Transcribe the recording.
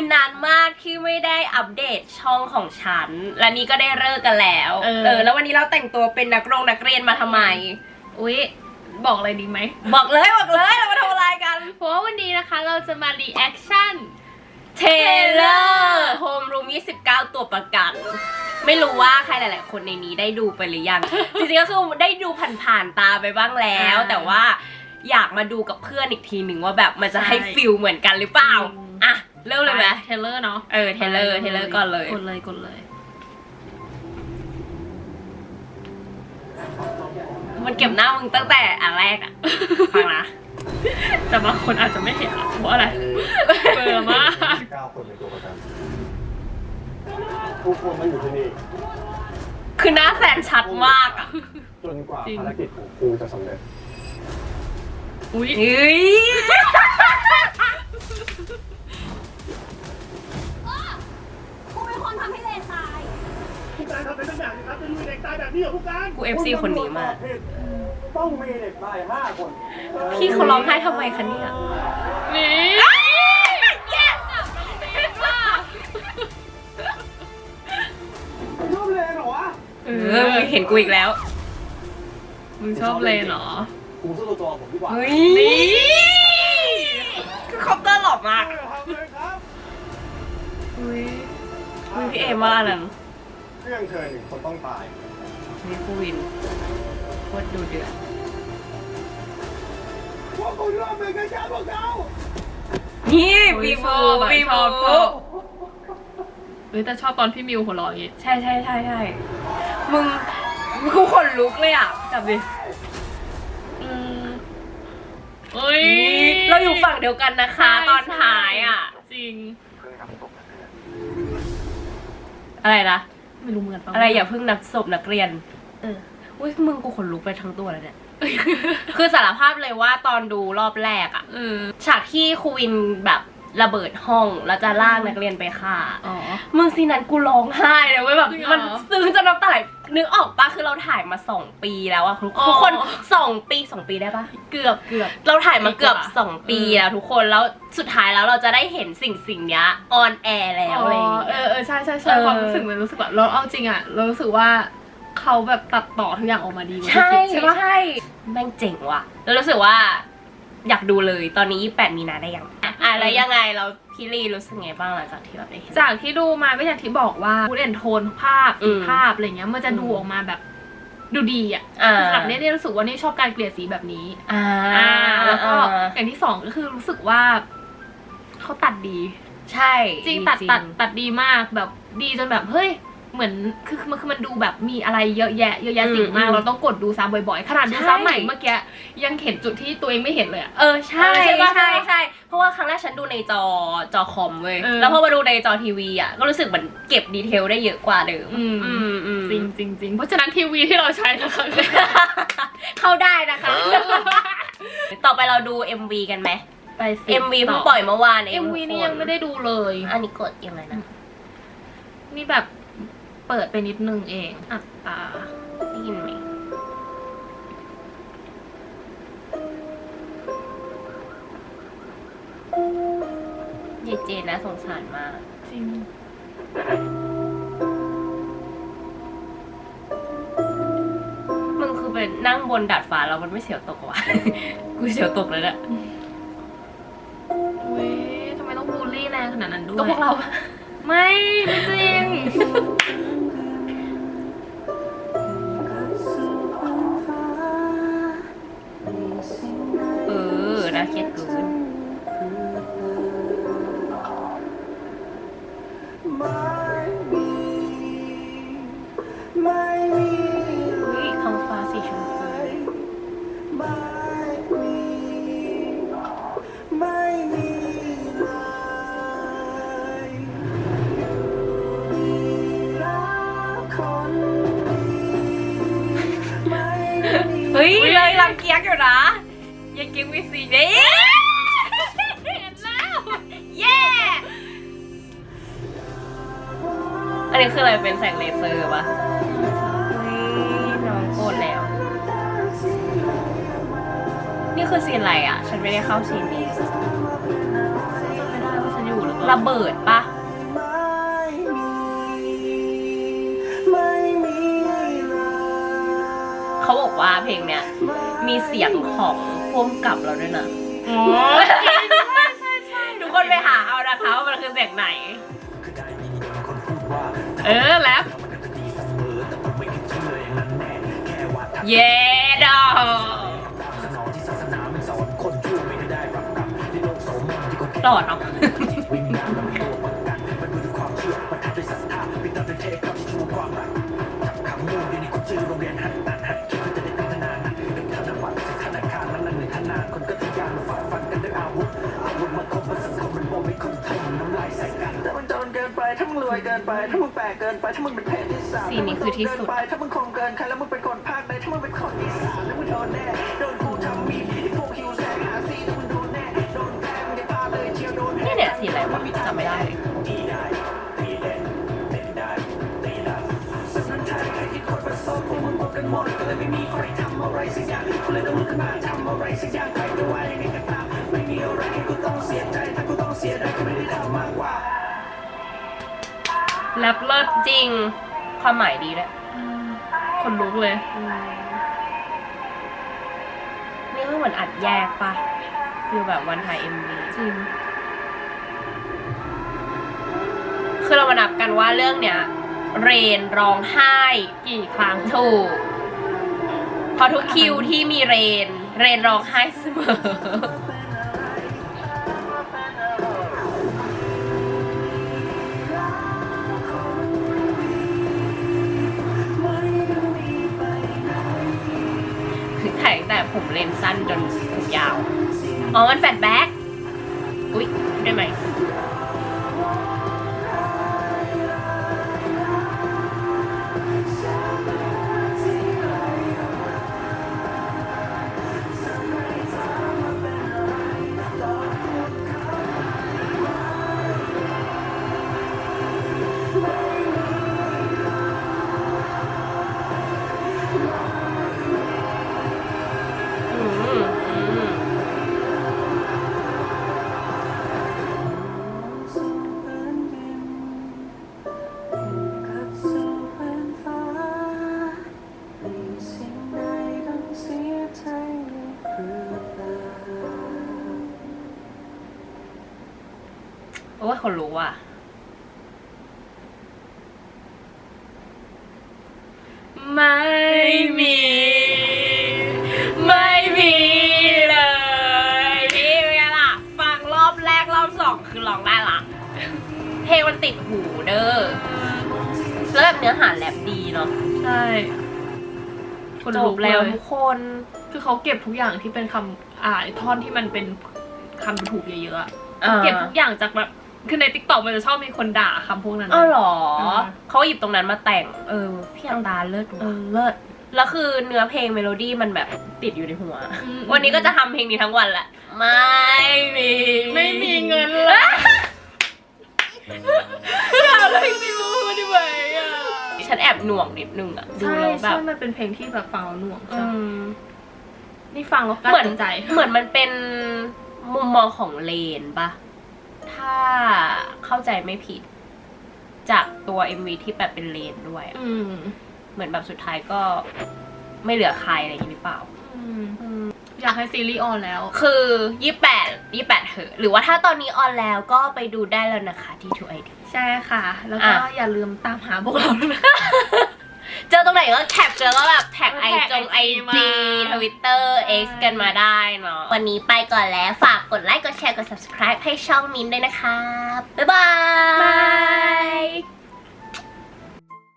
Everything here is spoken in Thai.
คือนานมากที่ไม่ได้อัปเดตช่องของฉัน และนี่ก็ได้เลิกกันแล้วเออเออ แล้ววันนี้เราแต่งตัวเป็นนักโรงนักเรียนมาทำไม อุ๊ย บอกเลยดีไหม บอกเลยบอกเลยเรามาทำอะไรกัน เพราะว่าวันนี้นะคะเราจะมารีแอคชั่นเทเลอร์โฮมรูม29 ตัวประกัน ไม่รู้ว่าใครหลาย ๆ คนในนี้ได้ดูไปหรือยัง จริง ๆ ก็คือได้ดูผ่าน ๆ ตาไปบ้างแล้ว อ่า แต่ว่าอยากมาดูกับเพื่อนอีกทีหนึ่งว่าแบบมันจะให้ใช่ฟิลเหมือนกันหรือเปล่าอืมอะเริ่มเลยไหมเทเลอร์เนาะเออเทเลอร์เทเลอร์ก่อนเลยกดเลยกดเลย มันเก็บหน้ามึงตั้งแต่อันแรกอะฟังนะแต่บางคนอาจจะไม่เห็นอะเพราะอะไรเบื่อมากเก้าคนเป็นตัวประกันทุกคนมาอยู่ที่นี่ คือหน้าแสนชัดมากอะจนกว่าจริงภารกิจของครูจะสำเร็จ อุ๊ย ทำให้เลนตายผู้การทำเป็นทุกอย่างนะครับจะลุยเด็กตายแบบนี้เหรอผู้การกู FC คนนี้มาก ต้องมีเด็กตายห้าคนพี่เขาร้องไห้ทำไมคะเนี่ย นี่ yes ชอบเลนเหรอวะเอเออมึงเห็นกูอีกแล้ว มึงชอบเลนเหรอครูสู้ตัวผมดีกว่าเฮ้ยนี่คือคอปเตอร์หล่อมากเออทำเลยครับอุ้ย อุ้ยพี่เอมานั่นเครื่องเธอหนึ่งคนต้องตายนี่ผู้วินโคตรดูเดือดพวกคุณร่วมมือกันกับพวกเรานี่อุ๊ยวีชบูอบอะวีชบูอบชอบเฮ้ยแต่ชอบตอนพี่มิวหัวเราะอย่างงี้ ใช่ใช่ใช่ใช่มึงกูขนลุกเลยอะ จับดิอืมเอ้ยเราอยู่ฝั่งเดียวกันนะคะตอนท้ายอะจริง อะไรนะไม่รู้เหมือนกันปะอะไรอย่าเพิ่งนับศพนักเรียน เอออุ้ยมึงกูขนลุกไปทั้งตัวแล้วเนี่ย คือสารภาพเลยว่าตอนดูรอบแรกอะเออฉากที่ครูวินแบบ ระเบิดห้องแล้วจะลากนักเรียนไปฆ่า อ๋อ มึงซีนั้นกูร้องไห้เลยเว้ยแบบจริงเหรอมันซึ้งจนน้ำตาไหลนึกออกปะคือเราถ่ายมาสองปีแล้วอะทุกอ๋อทุกคนสองปีสองปีได้ปะเกือบเกือบ เราถ่ายมาเกือบปีกว่าสองปีเออ แล้วทุกคนแล้วสุดท้ายแล้วเราจะได้เห็นสิ่งสิ่งเนี้ยออนแอร์แล้วอะไรอย่างเอเงี้อยเออใช่ใช่ใช่เออ ความรู้สึกมันรู้สึกแบบเราเอาจริงอะเรารู้สึกว่าเขาแบบตัดต่อทุกอย่างออกมาดีกว่าใช่ที่คิดใช่ปะ ใช่แม่งเจ๋งว่ะ แล้วรู้สึกว่า อยากดูเลยตอนนี้28มีนาได้ยัง อะอะแล้วยังไงเราพี่ลีรู้สึกไงบ้างหลังจากที่เราได้เห็น จากที่ดูมาก็อย่างที่บอกว่าพูดเอ็นโทนภาพอืสีมภาพอะไรเงี้ยมันจะดูอืมออกมาแบบดูดีอะอ่า สำหรับเนี่ยเนี่ยรู้สึกว่านี่ชอบการเกลี่ยสีแบบนี้ อ่าอ่า แล้วก็อ่าอย่างที่สองก็คือรู้สึกว่าเขาตัดดี ใช่จริงตัดจริงตัดตัดดีมากแบบดีจนแบบเฮ้ย เหมือนคือคือมันคือมันดูแบบมีอะไรเยอะแยะเยอะแยะอืมสิ่งมากอืมเราต้องกดดูซ้ำบ่อยๆ ขนาดดูใช่ซ้ำใหม่เมื่อกี้ยังเห็นจุดที่ตัวเองไม่เห็นเลยอะเออใช่เออใช่ปะใช่ใช่เพราะว่าครั้งแรกฉันดูในจอจอคอมเว้ยเออแล้วพอมาดูในจอทีวีอะก็รู้สึกเหมือนเก็บดีเทลได้เยอะกว่าเดิมอืมอืมอืมจริงจริงจริงเพราะฉะนั้นทีวีที่เราใช้นะคะเข้าได้นะคะ ต่อไปเราดู MV กันไหมไปสิ MV เพิ่งปล่อยเมื่อวานเองเอ็มวีนี่ยังไม่ได้ดูเลย อันนี้กดยังไงนะนี่แบบ เปิดไปนิดนึงเอง อัตราได้ยินไหมยายเจนนะสงสารมากจริงมึงคือเป็นนั่งบนดาดฟ้าแล้วมันไม่เสียวตกวะ กูเสียวตกเลยเนี่ยอุ้ยทำไมต้องบูลลี่แรงขนาดนั้นด้วยก็พวกเรา ไม่ ไม่จริ อุ้ยท้องฟ้าสีชมพูเฮ้ยเลยลำเกียกอยู่นะยังเกียกวิสีเนี่ยเห็นแล้วเย้อันนี้คืออะไรเป็นแสงเลเซอร์ปะ นี่คือซีนอะไรอะ ฉันไม่ได้เข้าซีนนี้จำไม่ได้ว่าฉันอยู่หรือเปล่าระเบิดปะเขาบอกว่าเพลงเนี้ยมีเสียงของพ่วงกับเราด้วยนะอ๋อทุกคนไปหาเอานะคะว่ามันคือเสียงไหน เออแล้วเย้ หล่อเนาะถ้ามึงจนเกินไปถ้ามึงรวยเกินไป ถ้ามึงแปลกเกินไป ถ้ามึงเป็นเพศที่สามสีนี้คือที่สุดถ้ามึงโกเกินไป ถ้ามึงคงเกินใครแล้วมึงเป็นคนภาคใดถ้ามึงเป็นคนอีสานแล้วมึงโดนแน่โดน สีอะไรวะจำไม่ได้เลยตีได้ตีเล่นเล่นได้ตีได้สักนั้นไทยใครที่คนประสบพวกมึงพบกันหมดก็เลยไม่มีใครทำอะไรสักอย่างกูเลยต้องลุกขึ้นมาทำอะไรสักอย่างใครจะว่ายังไงก็ตามไม่มีอะไรให้กูต้องเสียใจถ้ากูต้องเสียใจก็ไม่ได้ทำมากกว่าแรปเลิศจริง ความหมายดีด้วยอืมคนลุกเลย นี่ก็เหมือนอัดแยกปะคือแบบวันถ่ายเอ็มวีจริง คือเรามานับกันว่าเรื่องเนี้ย เรนร้องไห้กี่ครั้งถูกเพราะทุกคิวที่มีเรน เรนร้องไห้เสมอ คือถ่ายตั้งแต่ผมเลนสั้นจนผมยาว อ๋อ มันแฟลชแบ็กอุ๊ย ได้ไหม โอ้ยคนรู้อะ ไม่มี ไม่มีเลยนี่เป็นไงล่ะ ฟังรอบแรกรอบสองคือร้องได้ละ เพลงมันติดหูเด้อแล้วแบบเนื้อหาแรปดีเนาะใช่คนจลุบกแล้วเลยทุกคน คือเขาเก็บทุกอย่างที่เป็นคำอ่าท่อนที่มันเป็นคำถูกเยอะๆอะอ่าเก็บทุกอย่างจากแบบ คือในติ๊กต็อกมันจะชอบมีคนด่าคำพวกนั้นอ้าวเหรอเออเขาหยิบตรงนั้นมาแต่ง เออพี่อังตาเลิศเอว่ะอเลิศแล้วคือเนื้อเพลงเมโลดี้มันแบบติดอยู่ในหัวอืมวันนี้ก็จะทำเพลงนี้ทั้งวันแหละ ไม่มี ไม่มีเงินเลยอะไรสิมูได้ไหมอะฉันแอบหน่วงนิดนึงอะดูใช่แล้วแบใช่บมันเป็นเพลงที่แบบฟังแล้วหน่วงอืใช่มนี่ฟังแล้วกัดเหมือนใจ เหมือนมันเป็นมุมมองของเลนปะ ถ้าเข้าใจไม่ผิด จากตัว MV ที่แบบเป็นเลนด้วยอะอืมเหมือนแบบสุดท้ายก็ไม่เหลือใครอะไรอย่างนี้หรือเปล่า อืมอยากให้ซีรีส์ออนแล้ว คือยี่แปดยี่แปดเหอะหรือว่าถ้าตอนนี้ออนแล้วก็ไปดูได้แล้วนะคะที่ 2 ID ใช่ค่ะ แล้วก็อะ อย่าลืมตามหาพวกเราด้วยนะ เจอตรงไหนก็แคปเจอก็แบบแท็กไอแท็กจงไอ IG มาจีทวิตเตอร์ X กันมาได้เนาะวันนี้ไปก่อนแล้วฝากกดไลค์กดแชร์กด subscribe ให้ช่องมินด้วยนะครับ บ๊ายบายบาย